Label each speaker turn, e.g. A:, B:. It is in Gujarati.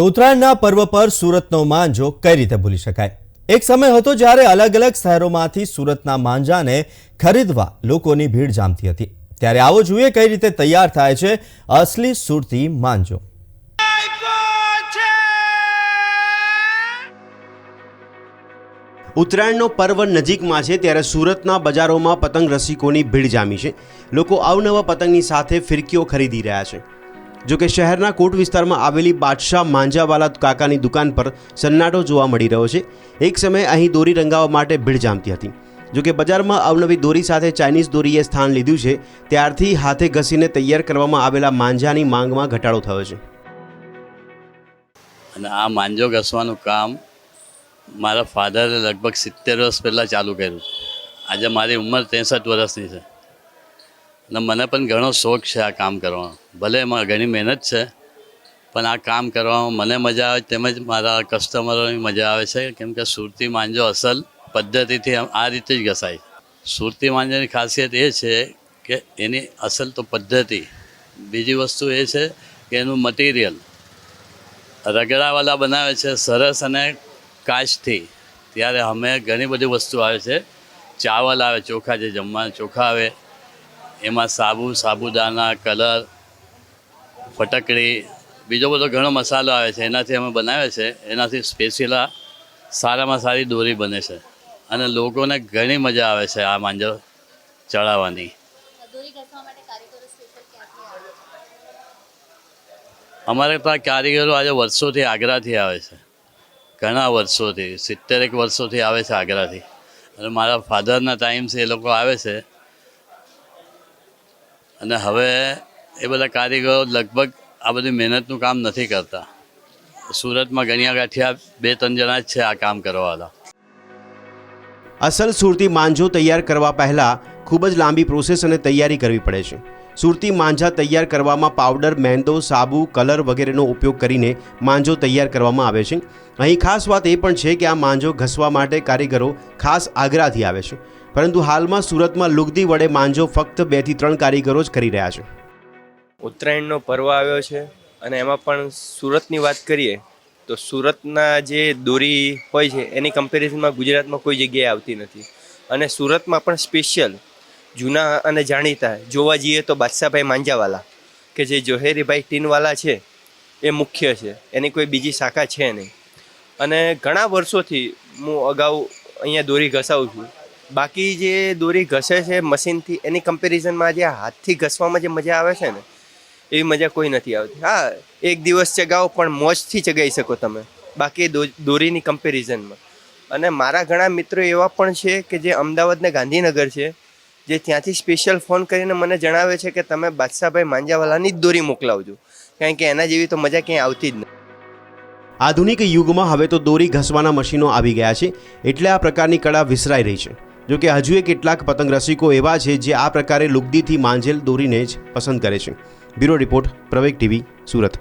A: તો ઉત્તરાયણના પર્વ પર સુરતનો માંજો કઈ રીતે ભૂલી શકાય? એક સમય હતો જ્યારે અલગ અલગ શહેરોમાંથી સુરતના માંજાને ખરીદવા લોકોની ભીડ જામતી હતી. ત્યારે આવો જોઈએ કઈ રીતે તૈયાર થાય છે અસલી સુરતી માંજો.
B: ઉત્તરાયણનો પર્વ નજીકમાં છે ત્યારે સુરતના બજારોમાં પતંગ રસિકોની ભીડ જામી છે. લોકો અવનવા પતંગની સાથે ફિરકીઓ ખરીદી રહ્યા છે. જો કે શહેરના કોટ વિસ્તારમાં આવેલી બાદશાહ માંજાવાલા કાકાની દુકાન પર સન્નાટો જોવા મળી રહ્યો છે. એક સમયે અહીં દોરી રંગાવવા માટે ભીડ જામતી હતી. જોકે બજારમાં અવનવી દોરી સાથે ચાઇનીઝ દોરીએ સ્થાન લીધું છે, ત્યારથી હાથે ઘસીને તૈયાર કરવામાં આવેલા માંજાની માંગમાં ઘટાડો થયો છે.
C: અને આ માંજો ઘસવાનું કામ મારા ફાધરે લગભગ સિત્તેર વર્ષ પહેલાં ચાલુ કર્યું. આજે મારી ઉંમર ત્રેસઠ વર્ષની છે. અને મને પણ ઘણો શોખ છે આ કામ કરવાનો. ભલે એમાં ઘણી મહેનત છે, પણ આ કામ કરવામાં મને મજા આવે તેમજ મારા કસ્ટમરોની મજા આવે છે. કેમ કે સુરતી માંજો અસલ પદ્ધતિથી આ રીતે જ ઘસાય. સુરતી માંજાની ખાસિયત એ છે કે એની અસલ તો પદ્ધતિ. બીજી વસ્તુ એ છે કે એનું મટીરિયલ રગડાવાલા બનાવે છે સરસ અને કાચથી. ત્યારે અમે ઘણી બધી વસ્તુ આવે છે. ચાવલ આવે, ચોખા જે જમવાના ચોખા આવે એમાં સાબુ સાબુદાના કલર ફટકડી બીજો બધો ઘણો મસાલો આવે છે એનાથી અમે બનાવે છે. એનાથી સ્પેશિયલ સારામાં સારી દોરી બને છે. અને લોકોને ઘણી મજા આવે છે આ માંજો ચડાવવાની. અમારે ત્યાં કારીગરો આજે વર્ષોથી આગ્રાથી આવે છે. ઘણા વર્ષોથી સિત્તેરેક વર્ષોથી આવે છે આગ્રાથી. અને મારા ફાધરના ટાઈમથી એ લોકો આવે છે. અને હવે એ બધા કારીગરો લગભગ આ બધી મહેનતનું કામ નથી કરતા. સુરતમાં ગણ્યા ગાંઠિયા બે ત્રણ જણા જ છે આ કામ કરવાવાળા.
B: અસલ સુરતી માંજો તૈયાર કરવા પહેલાં ખૂબ જ લાંબી પ્રોસેસ અને તૈયારી કરવી પડે છે. સુરતી માંજા તૈયાર કરવામાં પાવડર, મેંદો, સાબુ, કલર વગેરેનો ઉપયોગ કરીને માંજો તૈયાર કરવામાં આવે છે. અહીં ખાસ વાત એ પણ છે કે આ માંજો ઘસવા માટે કારીગરો ખાસ આગ્રાથી આવે છે. પરંતુ હાલમાં સુરતમાં લુગદી વડે માંજો ફક્ત બેથી ત્રણ કારીગરો જ કરી રહ્યા છે.
D: ઉત્તરાયણનો પર્વ આવ્યો છે અને એમાં પણ સુરતની વાત કરીએ તો સુરતના જે દોરી હોય છે, એની કમ્પેરિઝનમાં ગુજરાતમાં કોઈ જગ્યાએ આવતી નથી. અને સુરતમાં પણ સ્પેશિયલ જૂના અને જાણીતા જોવા જઈએ તો બાદશાહભાઈ માંજાવાલા કે જે જોહેરીભાઈ ટીનવાલા છે, એ મુખ્ય છે. એની કોઈ બીજી શાખા છે નહીં. અને ઘણા વર્ષોથી હું અગાઉ અહીંયા દોરી ઘસાવું છું. બાકી જે દોરી ઘસે છે મશીનથી, એની કમ્પેરિઝનમાં જે હાથથી ઘસવામાં જે મજા આવે છે ને, એવી મજા કોઈ નથી આવતી. હા, એક દિવસ ચગાવો, પણ મોજથી ચગાવી શકો તમે. બાકી દોરીની કમ્પેરિઝનમાં. અને મારા ઘણા મિત્રો એવા પણ છે કે જે અમદાવાદ ને ગાંધીનગર છે જે ત્યાંથી સ્પેશિયલ ફોન કરીને મને જણાવે છે કે તમે બાદશાહભાઈ માંજાવાલાની જ દોરી મોકલાવજો. કારણ કે એના જેવી તો મજા ક્યાંય આવતી જ નથી
B: આધુનિક યુગમાં હવે તો દોરી ઘસવાના મશીનો આવી ગયા છે, એટલે આ પ્રકારની કળા વિસરાઈ રહી છે. જો કે હજુ એ કેટલાક પતંગ રસિકો એવા છે જે આ પ્રકારે લુગદીથી માંજેલ દોરીને જ પસંદ કરે છે. Bureau report Praveg TV, Surat.